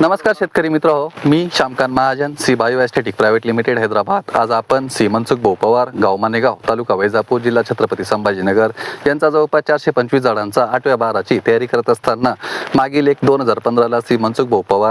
नमस्कार शेतकरी मित्र हो मी Shyamkant Mahajan C Bio Aesthetic Private Limited Hyderabad. आज आपण श्री मनसुख भाऊ गाव मानेगाव तालुका वैजापूर जिल्हा छत्रपती संभाजीनगर यांचा जवळपास चारशे पंचवीस झाडांचा आठव्या बाराची तयारी करत असताना मागील एक दोन हजार पंधराला सी मनसुख भाऊ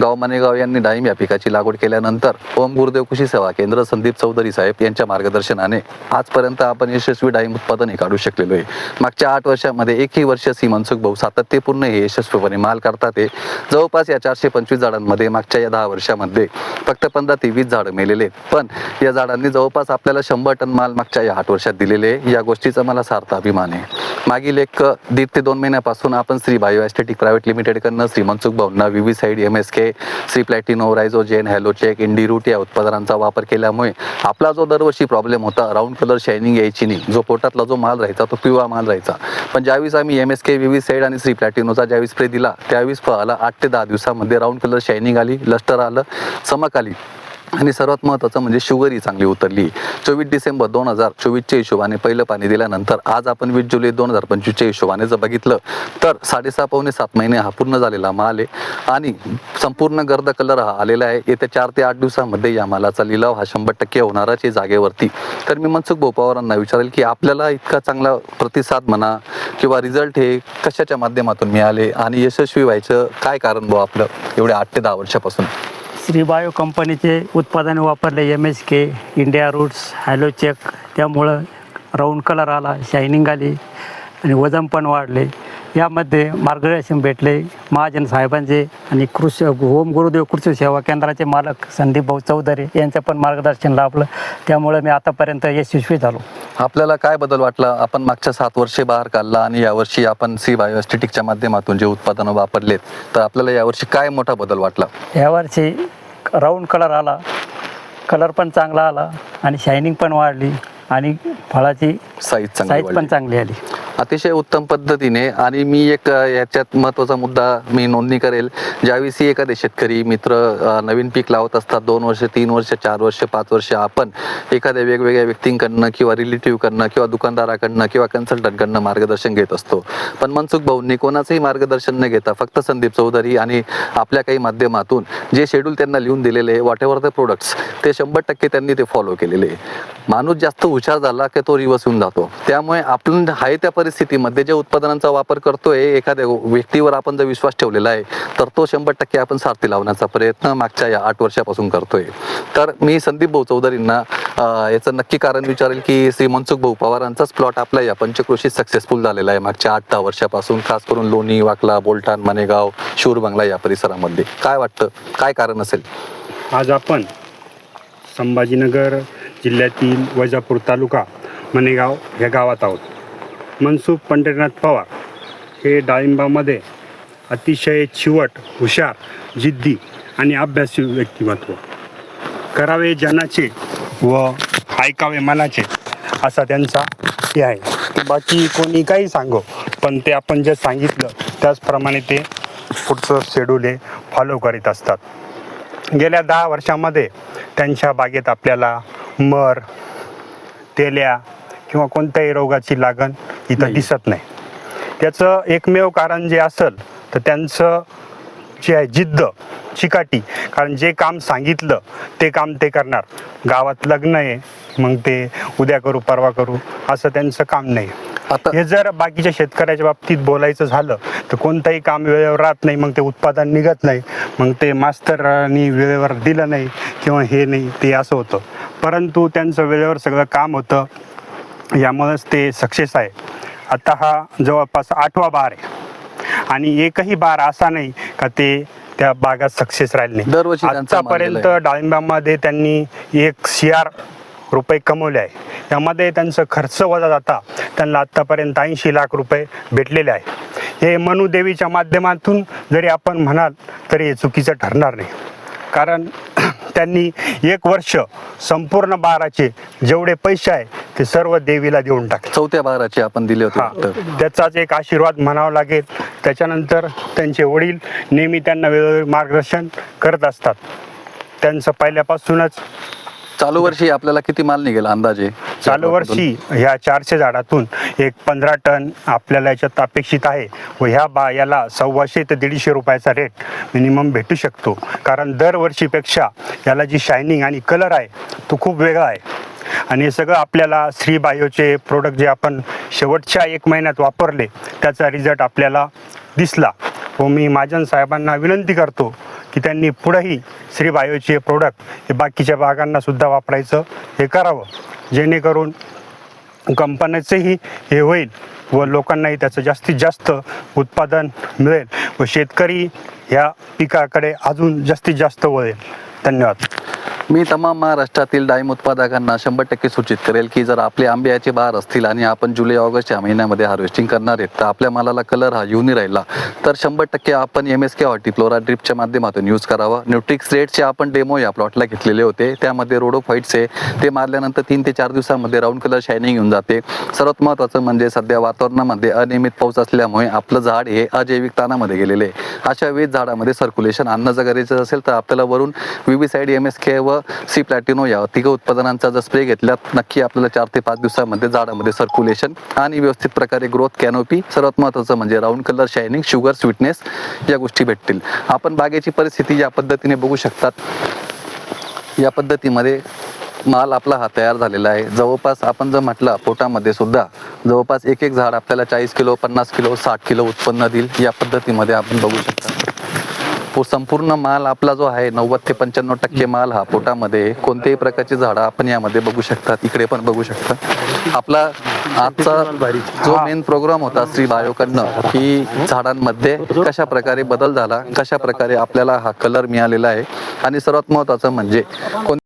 गाव मानेगाव यांनी डाळिंब या पिकाची लागवड केल्यानंतर ओम गुरुदेव कृषी सेवा केंद्र संदीप चौधरी साहेब यांच्या मार्गदर्शनाने आजपर्यंत आपण यशस्वी डाळिंब उत्पादन हे काढू शकलेलो आहे. मागच्या आठ वर्षामध्ये एकही वर्ष सी मनसुख भाऊ सातत्यपूर्ण हे यशस्वीपणे माल करतात ते जवळपास या चारशे पंचवीस झाडांमध्ये मागच्या या दहा वर्षामध्ये. फक्त पंधरा ते वीस झाडं मेलेले आहेत. पण या झाडांनी जवळपास आपल्याला शंभर टन माल मागच्या या आठ वर्षात दिलेले या गोष्टीचा मला सार्थ अभिमान आहे. मागील एक दीड ते दोन महिन्यापासून आपण श्री बायो एस्थेटिक प्रायव्हेट लिमिटेडकडनं Shri Mansukh भाऊंना Vivi Side M S K Shri Platino Rhizogen Halocheck Indi Root या उत्पादनांचा वापर केल्यामुळे आपला जो दरवर्षी प्रॉब्लेम होता राऊंड कलर शायनिंग यायची नाही. जो पोटातला जो माल राहायचा तो पिवळा माल राहायचा. पण ज्यावेळेस आम्ही M S K Vivi Side आणि श्री प्लॅटिनोचा ज्यावेळेस स्प्रे दिला त्यावेळेस फळाला आठ ते दहा दिवसामध्ये राऊंड कलर शायनिंग आली लस्टर आलं चमक आली आणि सर्वात महत्त्वाचं म्हणजे शुगरही चांगली उतरली. चोवीस डिसेंबर दोन हजार चोवीसच्या हिशोबाने पहिलं पाणी दिल्यानंतर आज आपण वीस जुलै दोन हजार पंचवीसच्या हिशोबाने जर बघितलं तर साडेसहा पावणे सात महिने हा पूर्ण झालेला माल आहे. आणि संपूर्ण गर्द कलर हा आलेला आहे. येत्या चार ते आठ दिवसामध्ये या मालाचा लिलाव हा शंभर टक्के होणाराच आहे जागेवरती. तर मी मनसुख भोपावरांना विचारेल की आपल्याला इतका चांगला प्रतिसाद म्हणा किंवा रिझल्ट हे कशाच्या माध्यमातून मिळाले आणि यशस्वी व्हायचं काय कारण भाऊ आपलं एवढ्या आठ ते दहा वर्षापासून? श्री बायो कंपनीचे उत्पादने वापरले M S K India Roots Halocheck त्यामुळं राऊंड कलर आला शायनिंग आली आणि वजन पण वाढले. यामध्ये मार्गदर्शन भेटले महाजन साहेबांचे आणि कृषी ओम गुरुदेव कृषी सेवा केंद्राचे मालक संदीप भाऊ चौधरी यांचं पण मार्गदर्शन लाभलं. त्यामुळं मी आतापर्यंत यशस्वी झालो. आपल्याला काय बदल वाटला? आपण मागच्या सात वर्षे बाहेर काढला आणि यावर्षी आपण सी बायोस्टेटिकच्या माध्यमातून जे उत्पादनं वापरलेत तर आपल्याला यावर्षी काय मोठा बदल वाटला? यावर्षी राऊंड कलर आला कलर पण चांगला आला आणि शायनिंग पण वाढली आणि फळाची साईज साईज पण. चांगली आली अतिशय उत्तम पद्धतीने आणि मी एक याच्यात महत्त्वाचा मुद्दा मी नोंदणी करेल. ज्यावेळी एखादे शेतकरी मित्र नवीन पीक लावत असतात दोन वर्ष तीन वर्ष चार वर्ष पाच वर्ष आपण एखाद्या वेगवेगळ्या व्यक्तींकडनं किंवा रिलेटिव्हकडनं किंवा दुकानदाराकडनं किंवा कन्सल्टंटकडनं मार्गदर्शन घेत असतो. पण मनसुख भाऊंनी कोणाचंही मार्गदर्शन न घेता फक्त संदीप चौधरी आणि आपल्या काही माध्यमातून जे शेड्यूल त्यांना लिहून दिलेले वॉट एव्हर द प्रोडक्ट्स ते शंभर टक्के त्यांनी ते फॉलो केलेले आहे. माणूस जास्त हुशार झाला की तो रिवर्स होऊन जातो. त्यामुळे आपण आहे त्या परिस्थितीमध्ये ज्या उत्पादनांचा वापर करतोय एखाद्या व्यक्तीवर आपण जर विश्वास ठेवलेला आहे तर तो शंभर टक्के आपण सारथी लावण्याचा प्रयत्न मागच्या या आठ वर्षापासून करतोय. तर मी संदीप भाऊ चौधरींना याचं नक्की कारण विचारेल की श्री मनसुख भाऊ पवारांचाच प्लॉट आपला या पंचक्रोशीत सक्सेसफुल झालेला आहे मागच्या आठ दहा वर्षापासून खास करून लोणी वाकला बोलटान मनेगाव शूरबंगला या परिसरामध्ये. काय वाटतं? काय कारण असेल? आज आपण संभाजीनगर जिल्ह्यातील वैजापूर तालुका मनेगाव या गावात आहोत. मनसुख पंढरीनाथ पवार हे डाळिंबामध्ये अतिशय चिवट हुशार जिद्दी आणि अभ्यासी व्यक्तिमत्व. करावे जनाचे व ऐकावे मनाचे असा त्यांचा हे आहे. बाकी कोणी काही सांगो पण ते आपण जे सांगितलं त्याचप्रमाणे ते पुढचं शेड्यूल हे फॉलो करीत असतात. गेल्या दहा वर्षामध्ये त्यांच्या बागेत आपल्याला मर तेल्या किंवा कोणत्याही रोगाची लागण इथं. दिसत नाही. त्याचं एकमेव कारण जे असेल तर त्यांचं जे आहे जिद्द चिकाटी. कारण जे काम सांगितलं ते काम ते करणार. गावात लग्न आहे मग ते उद्या करू परवा करू असं त्यांचं काम नाही. आता हे जर बाकीच्या शेतकऱ्याच्या बाबतीत बोलायचं झालं तर कोणतंही काम वेळेवर राहत नाही मग ते उत्पादन निघत नाही मग ते मास्तरांनी वेळेवर दिलं नाही किंवा हे नाही ते असं होतं. परंतु त्यांचं वेळेवर सगळं काम होतं यामुळेच ते सक्सेस आहे. आता हा जवळपास आठवा बार आहे. आणि एकही बार असा नाही का ते त्या बागात सक्सेस राहिले नाही. आतापर्यंत. डाळिंबामध्ये त्यांनी एक सी आर रुपये कमवले आहे. यामध्ये त्यांचं खर्च वजा जाता त्यांना आत्तापर्यंत ऐंशी लाख रुपये भेटलेले आहे. हे मनुदेवीच्या माध्यमातून जरी आपण म्हणाल तरी हे चुकीचं ठरणार नाही. कारण त्यांनी एक वर्ष संपूर्ण बाराचे जेवढे पैसे आहे ते सर्व देवीला देऊन टाकले. चौथ्या बाराचे आपण दिले होते हा. त्याचाच एक आशीर्वाद म्हणावा लागेल. त्याच्यानंतर त्यांचे वडील नेहमी त्यांना वेळोवेळी मार्गदर्शन करत असतात. त्यांचं पहिल्यापासूनच चालू वर्षी आपल्याला किती माल निघेल अंदाजे? चालू वर्षी ह्या चारशे झाडातून एक पंधरा टन आपल्याला याच्यात अपेक्षित आहे व ह्या बा याला सव्वाशे ते दीडशे रुपयाचा रेट मिनिमम भेटू शकतो. कारण दरवर्षीपेक्षा याला जी शायनिंग आणि कलर आहे तो खूप वेगळा आहे. आणि हे सगळं आपल्याला श्री बायोचे प्रोडक्ट जे आपण शेवटच्या एक महिन्यात वापरले त्याचा रिझल्ट आपल्याला दिसला. व मी महाजन साहेबांना विनंती करतो की त्यांनी पुढंही श्री बायोचे प्रोडक्ट हे बाकीच्या बागांना सुद्धा वापरायचं हे करावं. जेणेकरून कंपन्याचंही हे होईल व लोकांनाही त्याचं जास्तीत जास्त उत्पादन मिळेल व शेतकरी ह्या पिकाकडे अजून जास्तीत जास्त वळेल. धन्यवाद. मी तमाम महाराष्ट्रातील डाळिंब उत्पादकांना शंभर टक्के सूचित करेल की जर आपले आंब्याचे बहार असतील आणि आपण जुलै ऑगस्ट या महिन्यामध्ये हार्वेस्टिंग करणार आहेत तर आपल्या मालाला कलर हा येऊन राहिला. तर शंभर टक्के आपण एम एस के हॉर्टिफ्लोरा ड्रिपच्या माध्यमातून यूज करावा. न्यूट्रिक्स रेटचे आपण डेमो या प्लॉटला घेतलेले होते. त्यामध्ये रोडो फाईटचे ते मारल्यानंतर तीन ते चार दिवसामध्ये राऊंड कलर शायनिंग येऊन जाते. सर्वात महत्त्वाचं म्हणजे सध्या वातावरणामध्ये अनियमित पाऊस असल्यामुळे आपलं झाड हे अजैविक ताणामध्ये गेलेले आहे. अशा विविध झाडामध्ये सर्क्युलेशन आणणं जर गरजेचं असेल तर आपल्याला वरून विबीसाईड एम एस के व सी प्लॅटिनो या तिघ उत्पादनांचा जर स्प्रे घेतल्यात नक्की आपल्याला चार ते पाच दिवसामध्ये झाडामध्ये सर्क्युलेशन आणि व्यवस्थित प्रकारे ग्रोथ कॅनोपी सर्वात महत्त्वाचं म्हणजे round colour shining sugar sweetness या गोष्टी भेटतील. आपण बागेची परिस्थिती या पद्धतीने बघू शकतात. या पद्धतीमध्ये माल आपला हा तयार झालेला आहे. जवळपास आपण जर म्हटलं पोटामध्ये सुद्धा जवळपास एक एक झाड आपल्याला चाळीस किलो पन्नास किलो साठ किलो उत्पन्न देईल या पद्धतीमध्ये आपण बघू शकतो. हो, संपूर्ण माल आपला जो आहे नव्वद ते पंच्याण्णव टक्के माल हा पोटामध्ये कोणत्याही प्रकारची झाडं आपण यामध्ये बघू शकता इकडे पण बघू शकता आपला आजचा जो मेन प्रोग्राम होता श्री बायोकडनं की झाडांमध्ये कशा प्रकारे बदल झाला कशा प्रकारे आपल्याला हा कलर मिळालेला आहे. आणि सर्वात महत्वाचं म्हणजे कोण